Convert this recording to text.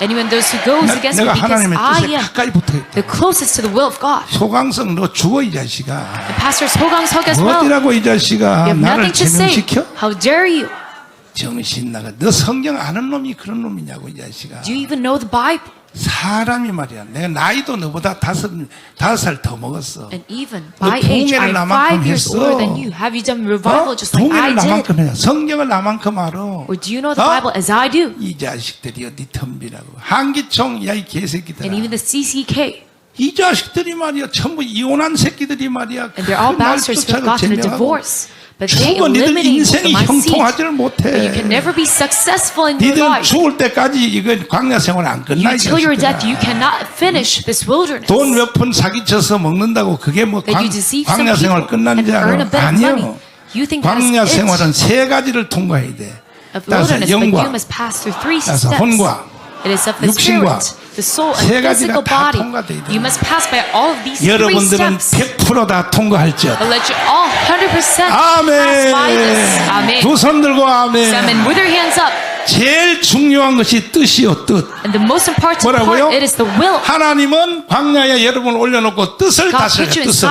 And even those who goes 나- against me 내가 because 하나님의 I 뜻에 am 가까이 붙어 있다. the closest to the will of God. 소강성 너 죽어 이 자식아. And Pastor Sogang Seok as well. 어디라고 이 You 자식아 have 나를 nothing to say. 제명시켜? How dare you? 정신 나가. 너 성경 아는 놈이 그런 놈이냐고 이 자식아. Do you even know the Bible? 사람이 말이야. 내가 나이도 너보다 다섯 다섯 살 더 먹었어. And even 너 by age, I'm 나만큼 five years older than you. Have you done revival 어? just like I did? 나만큼 해. 성경을 나만큼 알아. Or do you know the 어? Bible as I do? 이 자식들이 어디 덤비라고. 한기총 야이 개새끼들아. And even the CCK. 이 자식들이 말이야 전부 이혼한 새끼들이 말이야. And they're all bastards who gotten a divorce. 죽어 니들 인생이. 형통하지를 But you can 못해. never be successful in your 니들 life. 죽을 때까지 이건 광야 생활 안 끝나 이 Until your death, 자식들아. you cannot finish this wilderness. 돈몇 푼 사기쳐서 먹는다고 그게 뭐 광, 광야 생활 끝난 줄 알아? 아니요. 광야 생활은 세 가지를 통과해야 돼. 따라서 영과, 따라서. 혼과, 육신과 spirit, the soul, and 세 가지가 다 body. 통과돼야 돼. You must pass by all of these three 여러분들은 steps. 100%다 통과할지어다. But let you all 100% pass by this. 아멘. Amen. 두손 들고. 아멘. With your hands up. 제일 중요한 것이 뜻이요 뜻. And the most important 뭐라고요? part, it is the will. 하나님은 광야에 여러분을 올려놓고 뜻을 다스려 뜻을.